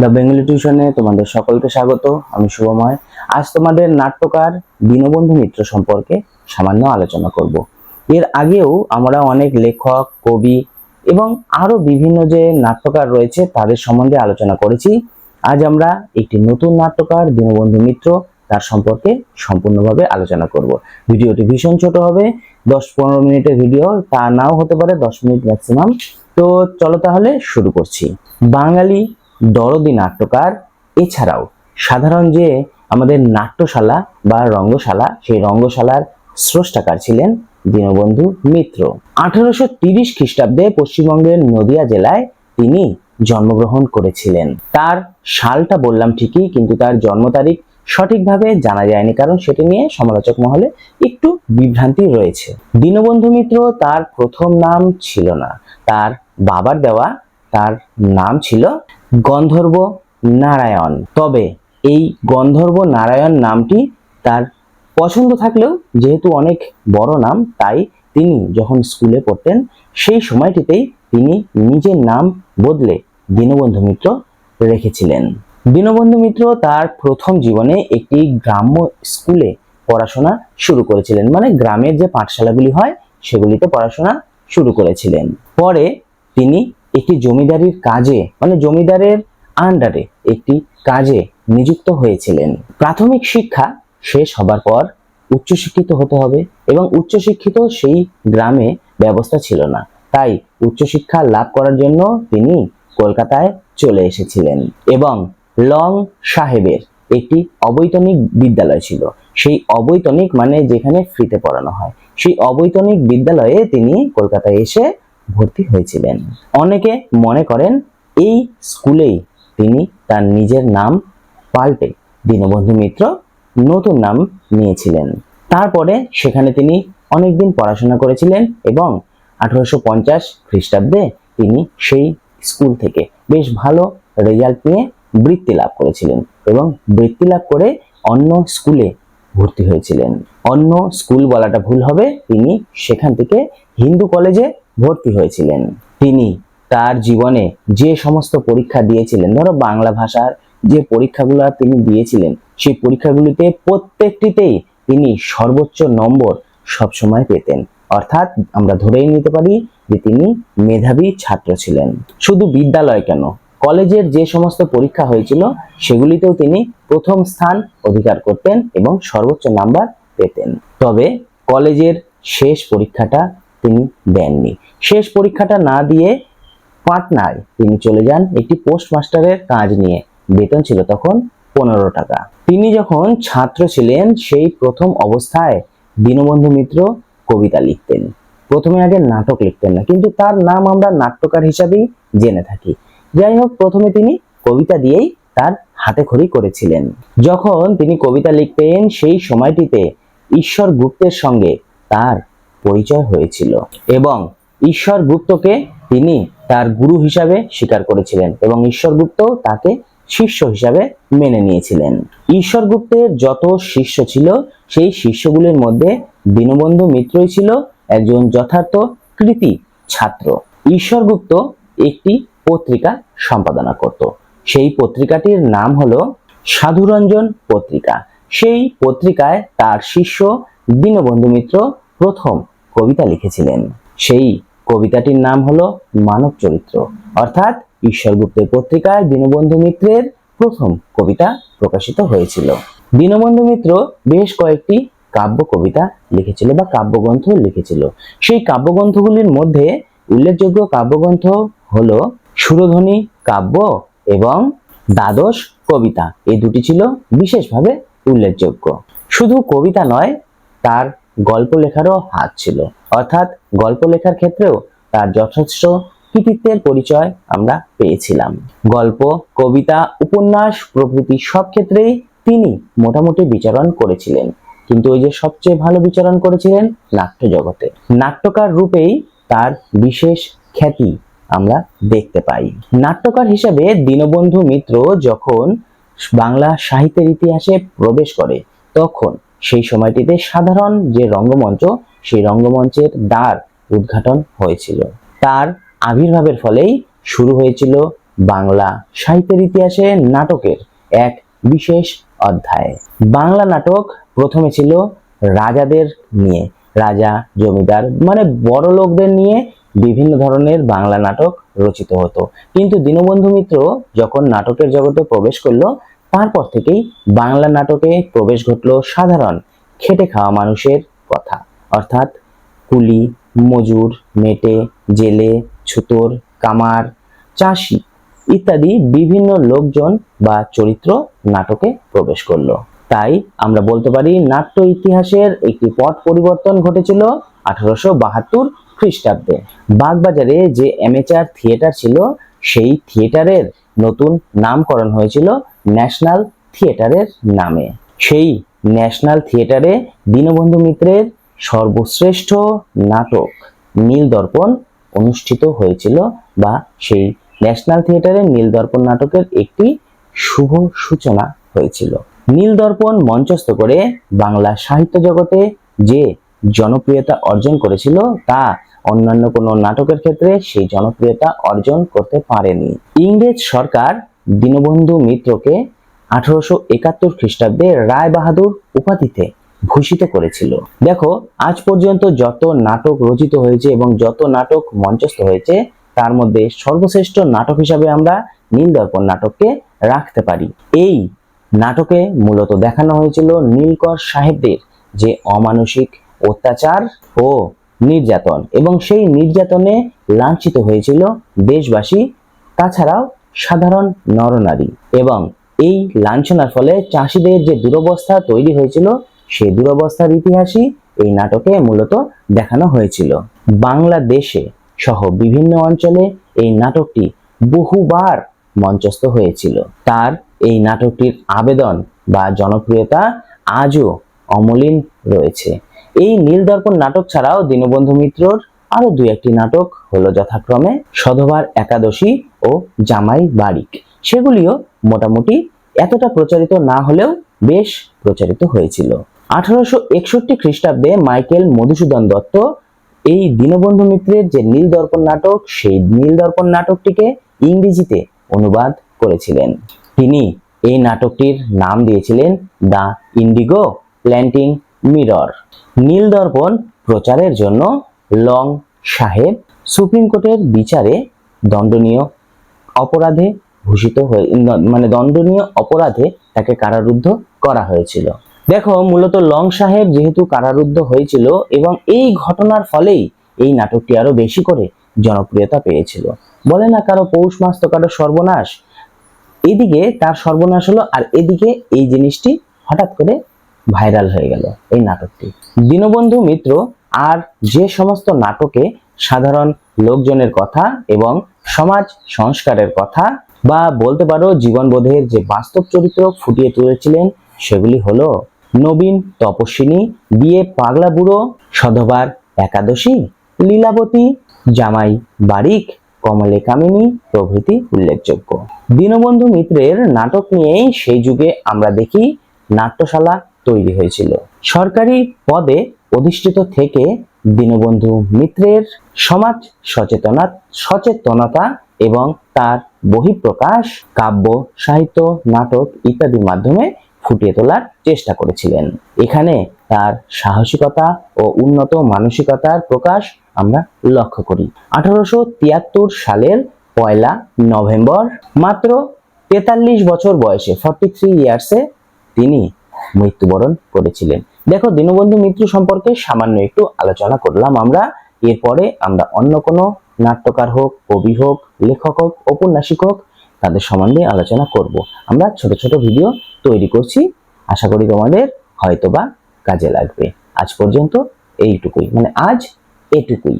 The Bengali টিউশনে তোমাদের সকলকে স্বাগত, আমি শুভময়। আজ তোমাদের নাট্যকার দীনবন্ধু মিত্র সম্পর্কে সামান্য আলোচনা করব। এর আগেও আমরা অনেক লেখক, কবি এবং আরও বিভিন্ন যে নাট্যকার রয়েছে তাদের সম্বন্ধে আলোচনা করেছি। আজ আমরা একটি নতুন নাট্যকার দীনবন্ধু মিত্র তার সম্পর্কে সম্পূর্ণভাবে আলোচনা করব। ভিডিওটি ভীষণ ছোট হবে, দশ পনেরো মিনিটের ভিডিও, তা নাও হতে পারে দশ মিনিট ম্যাক্সিমাম তো চলো তাহলে শুরু করছি। বাঙালি দরদি নাট্যকার। এছাড়াও সাধারণ যে আমাদের নাট্যশালা বা রঙ্গশালা, সেই রঙ্গশালার স্রষ্টাকার ছিলেন দীনবন্ধু মিত্র। আঠারোশো তিরিশ খ্রিস্টাব্দে পশ্চিমবঙ্গের নদিয়া জেলায় তিনি জন্মগ্রহণ করেছিলেন। তার সালটা বললাম ঠিকই, কিন্তু তার জন্ম তারিখ সঠিকভাবে জানা যায়নি, কারণ সেটি নিয়ে সমালোচক মহলে একটু বিভ্রান্তি রয়েছে। দীনবন্ধু মিত্র তার প্রথম নাম ছিল না। তার বাবার দেওয়া তার নাম ছিল গন্ধর্ব নারায়ণ। তবে এই গন্ধর্ব নারায়ণ নামটি তার পছন্দ থাকলেও যেহেতু অনেক বড় নাম, তাই তিনি যখন স্কুলে পড়তেন, সেই সময়টিতেই তিনি নিজের নাম বদলে দীনবন্ধু মিত্র রেখেছিলেন। দীনবন্ধু মিত্র তার প্রথম জীবনে একটি গ্রাম্য স্কুলে পড়াশোনা শুরু করেছিলেন। মানে গ্রামের যে পাঠশালাগুলি হয়, সেগুলিতে পড়াশোনা শুরু করেছিলেন। পরে তিনি একটি জমিদারির কাজে মানে জমিদারের আন্ডারে একটি কাজে নিযুক্ত হয়েছিলেন। প্রাথমিক শিক্ষা শেষ হবার পর উচ্চশিক্ষিত হতে হবে এবং উচ্চশিক্ষিত সেই গ্রামে ব্যবস্থা ছিল না। তাই উচ্চশিক্ষা লাভ করার জন্য তিনি কলকাতায় চলে এসেছিলেন এবং লং সাহেবের একটি অবৈতনিক বিদ্যালয় ছিল। সেই অবৈতনিক মানে যেখানে ফ্রিতে পড়ানো হয়। সেই অবৈতনিক বিদ্যালয়ে তিনি কলকাতায় এসে ভর্তি হয়েছিলেন। অনেকে মনে করেন এই স্কুলেই তিনি তার নিজের নাম পাল্টে দীনবন্ধু মিত্র নতুন নাম নিয়েছিলেন। তারপরে সেখানে তিনি অনেকদিন পড়াশোনা করেছিলেন এবং আঠারোশো পঞ্চাশ খ্রিস্টাব্দে তিনি সেই স্কুল থেকে বেশ ভালো রেজাল্ট নিয়ে বৃত্তি লাভ করেছিলেন এবং বৃত্তি লাভ করে অন্য স্কুলে ভর্তি হয়েছিলেন। অন্য স্কুল বলাটা ভুল হবে, তিনি সেখান থেকে হিন্দু কলেজে ভর্তি হয়েছিলেন। তিনি তার জীবনে যে সমস্ত পরীক্ষা দিয়েছিলেন, ধরো বাংলা ভাষার যে পরীক্ষাগুলো তিনি দিয়েছিলেন, সেই পরীক্ষাগুলিতে প্রত্যেকটিতেই তিনি সর্বোচ্চ নম্বর সবসময় পেতেন। অর্থাৎ আমরা ধরেই নিতে পারি যে তিনি মেধাবী ছাত্র ছিলেন। শুধু বিদ্যালয় কেন, কলেজের যে সমস্ত পরীক্ষা হয়েছিল, সেগুলিতেও তিনি প্রথম স্থান অধিকার করতেন এবং সর্বোচ্চ নাম্বার পেতেন। তবে কলেজের শেষ পরীক্ষাটা তিনি দেননি। শেষ পরীক্ষাটা না দিয়ে পাটনায় তিনি চলে যান একটি পোস্ট মাস্টারের কাজ নিয়ে। বেতন ছিল তখন পনেরো টাকা। তিনি যখন ছাত্র ছিলেন, সেই প্রথম অবস্থায় দীনবন্ধু মিত্র কবিতা লিখতেন। প্রথমে আগে নাটক লিখতেন না, কিন্তু তার নাম আমরা নাট্যকার হিসাবেই জেনে থাকি। যাই হোক, প্রথমে তিনি কবিতা দিয়েই তার হাতে খড়ি করেছিলেন। যখন তিনি কবিতা লিখতেন, সেই সময়টিতে ঈশ্বর গুপ্তের সঙ্গে তার পরিচয় হয়েছিল এবং ঈশ্বর গুপ্তকে তিনি তার গুরু হিসাবে স্বীকার করেছিলেন এবং ঈশ্বর গুপ্ত তাকে শিষ্য হিসাবে মেনে নিয়েছিলেন। ঈশ্বর গুপ্তের যত শিষ্য ছিল, সেই শিষ্যগুলির মধ্যে দীনবন্ধু মিত্রই ছিল একজন যথার্থ কৃতি ছাত্র। ঈশ্বর গুপ্ত একটি পত্রিকা সম্পাদনা করত। সেই পত্রিকাটির নাম হলো সাধুরঞ্জন পত্রিকা। সেই পত্রিকায় তার শিষ্য দীনবন্ধু মিত্র প্রথম কবিতা লিখেছিলেন। সেই কবিতাটির নাম হলো মানব চরিত্র। অর্থাৎ ঈশ্বরগুপ্তের পত্রিকায় দীনবন্ধু মিত্রের প্রথম কবিতা প্রকাশিত হয়েছিল। দীনবন্ধু মিত্র বেশ কয়েকটি কাব্য কবিতা লিখেছিল বা কাব্যগ্রন্থ লিখেছিল। সেই কাব্যগ্রন্থগুলির মধ্যে উল্লেখযোগ্য কাব্যগ্রন্থ হলো সুরধ্বনি কাব্য এবং দ্বাদশ কবিতা। এই দুটি ছিল বিশেষভাবে উল্লেখযোগ্য। শুধু কবিতা নয়, তার গল্প লেখারও হাত ছিল। অর্থাৎ গল্প লেখার ক্ষেত্রেও তার যথেষ্ট কৃতিত্বের পরিচয় আমরা পেয়েছিলাম। গল্প, কবিতা, উপন্যাস প্রভৃতি সব ক্ষেত্রেই তিনি মোটামুটি বিচরণ করেছিলেন। কিন্তু ওই যে সবচেয়ে ভালো বিচরণ করেছিলেন নাট্য জগতে নাট্যকার রূপেই তার বিশেষ খ্যাতি আমরা দেখতে পাই। নাট্যকার হিসেবে দীনবন্ধু মিত্র যখন বাংলা সাহিত্যের ইতিহাসে প্রবেশ করে, তখন সেই সময়টিতে সাধারণ যে রঙ্গমঞ্চ, সেই রঙ্গমঞ্চের দ্বার উদ্ঘাটন হয়েছিল। তার আবির্ভাবের ফলেই শুরু হয়েছিল বাংলা সাহিত্যের ইতিহাসে নাটকের এক বিশেষ অধ্যায়। বাংলা নাটক প্রথমে ছিল রাজাদের নিয়ে, রাজা, জমিদার মানে বড় লোকদের নিয়ে বিভিন্ন ধরনের বাংলা নাটক রচিত হতো। কিন্তু দীনবন্ধু মিত্র যখন নাটকের জগতে প্রবেশ করল তারপর থেকেই বাংলা নাটকে প্রবেশ ঘটলো সাধারণ খেটে খাওয়া মানুষের কথা। অর্থাৎ কুলি, মজুর, মেটে, জেলে, ছুতর, কামার, চাষি ইত্যাদি বিভিন্ন লোকজন বা চরিত্র নাটকে প্রবেশ করল। তাই আমরা বলতে পারি নাট্য ইতিহাসের একটি পথ পরিবর্তন ঘটেছিল আঠারোশো বাহাত্তর খ্রিস্টাব্দে। বাগবাজারে যে অ্যামেচার থিয়েটার ছিল, সেই থিয়েটারের নতুন নামকরণ হয়েছিল ন্যাশনাল থিয়েটারের নামে। সেই ন্যাশনাল থিয়েটারে দীনবন্ধু মিত্রের সর্বশ্রেষ্ঠ নাটক নীলদর্পণ অনুষ্ঠিত হয়েছিল বা সেই ন্যাশনাল থিয়েটারে নীলদর্পণ নাটকের একটি শুভ সূচনা হয়েছিল। নীলদর্পণ মঞ্চস্থ করে বাংলা সাহিত্য জগতে যে জনপ্রিয়তা অর্জন করেছিল, তা অন্যান্য কোনো নাটকের ক্ষেত্রে সেই জনপ্রিয়তা অর্জন করতে পারেনি। ইংরেজ সরকার দীনবন্ধু মিত্রকে আঠারোশো একাত্তর খ্রিস্টাব্দে রায় বাহাদুর উপাধিতে ভূষিত করেছিল। দেখো, আজ পর্যন্ত যত নাটক রচিত হয়েছে এবং যত নাটক মঞ্চস্থ হয়েছে, তার মধ্যে সর্বশ্রেষ্ঠ নাটক হিসাবে আমরা নীলদর্পণ নাটককে রাখতে পারি। এই নাটকে মূলত দেখানো হয়েছিল নীলকর সাহেবদের যে অমানসিক অত্যাচার ও নির্যাতন এবং সেই নির্যাতনে লাঞ্ছিত হয়েছিল দেশবাসী। তাছাড়াও সাধারণ নরনারী এবং এই লাঞ্ছনার ফলে চাষিদের যে দুরবস্থা তৈরি হয়েছিল সেই দুরবস্থার ইতিহাসই এই নাটকে মূলত দেখানো হয়েছিল। বাংলাদেশে সহ বিভিন্ন অঞ্চলে এই নাটকটি বহুবার মঞ্চস্থ হয়েছিল। তার এই নাটকটির আবেদন বা জনপ্রিয়তা আজও অমলিন রয়েছে। এই নীলদর্পণ নাটক ছাড়াও দীনবন্ধু মিত্রর আরও দুই একটি নাটক হলো যথাক্রমে সধবার একাদশী ও জামাই বারিক। সেগুলিও মোটামুটি এতটা প্রচারিত না হলেও বেশ প্রচারিত হয়েছিল। আঠারোশো একষট্টি খ্রিস্টাব্দে মাইকেল মধুসূদন দত্ত এই দীনবন্ধু মিত্রের যে নীলদর্পণ নাটক, সেই নীলদর্পণ নাটকটিকে ইংরেজিতে অনুবাদ করেছিলেন। তিনি এই নাটকটির নাম দিয়েছিলেন the indigo planting mirror. Nildarpan প্রচারের জন্য লং সাহেব সুপ্রিম কোর্টের বিচারে দণ্ডনীয় অপরাধে ভূষিত হয়ে মানে দণ্ডনীয় অপরাধে তাকে কারারুদ্ধ করা হয়েছিল। দেখো, মূলত লং সাহেব যেহেতু কারারুদ্ধ হয়েছিল এবং এই ঘটনার ফলেই এই নাটকটি আরও বেশি করে জনপ্রিয়তা পেয়েছিল। বলে না কারও পৌষ মাস তো কারও সর্বনাশ। এদিকে তার সর্বনাশ হলো আর এদিকে এই জিনিসটি হঠাৎ করে ভাইরাল হয়ে গেল এই নাটকটি। দীনবন্ধু মিত্র আর যে সমস্ত নাটকে সাধারণ লোকজনের কথা এবং সমাজ সংস্কারের কথা বা বলতে পারো জীবনবোধের যে বাস্তব চরিত্র ফুটিয়ে তুলেছিলেন সেগুলি হলো নবীন তপস্বিনী, বিয়ে পাগলা বুড়ো, সধবার একাদশী, লীলাবতী, জামাই বারিক, কমলে কামিনী প্রভৃতি উল্লেখযোগ্য। দীনবন্ধু মিত্রের নাটক নিয়েই সেই যুগে আমরা দেখি নাট্যশালা তৈরি হয়েছিল। সরকারি পদে অধিষ্ঠিত থেকে দীনবন্ধু মিত্রের সমাজ সচেতনা সচেতনতা এবং তার বহিঃপ্রকাশ, কাব্য, সাহিত্য, নাটক ইত্যাদির মাধ্যমে ফুটিয়ে তোলার চেষ্টা করেছিলেন। এখানে তার সাহসিকতা ও উন্নত মানসিকতার প্রকাশ আমরা লক্ষ্য করি। আঠারোশো তিয়াত্তর সালের পয়লা নভেম্বর, মাত্র তেতাল্লিশ বছর বয়সে ফর্টি থ্রি ইয়ার্সে তিনি মৃত্যুবরণ করেছিলেন। দেখো দীনবন্ধু মিত্র সম্পর্কে সামান্য একটু আলোচনা করলাম আমরা। এরপরে আমরা অন্য কোনো নাট্যকার হোক, কবি হোক, লেখক হোক ঔপন্যাসিক হোক, তাদের সম্বন্ধে আলোচনা করব। আমরা ছোট ছোট ভিডিও তৈরি করছি। আশা করি তোমাদের হয়তোবা কাজে লাগবে। আজ পর্যন্ত এইটুকুই। মানে আজ এটুকুই।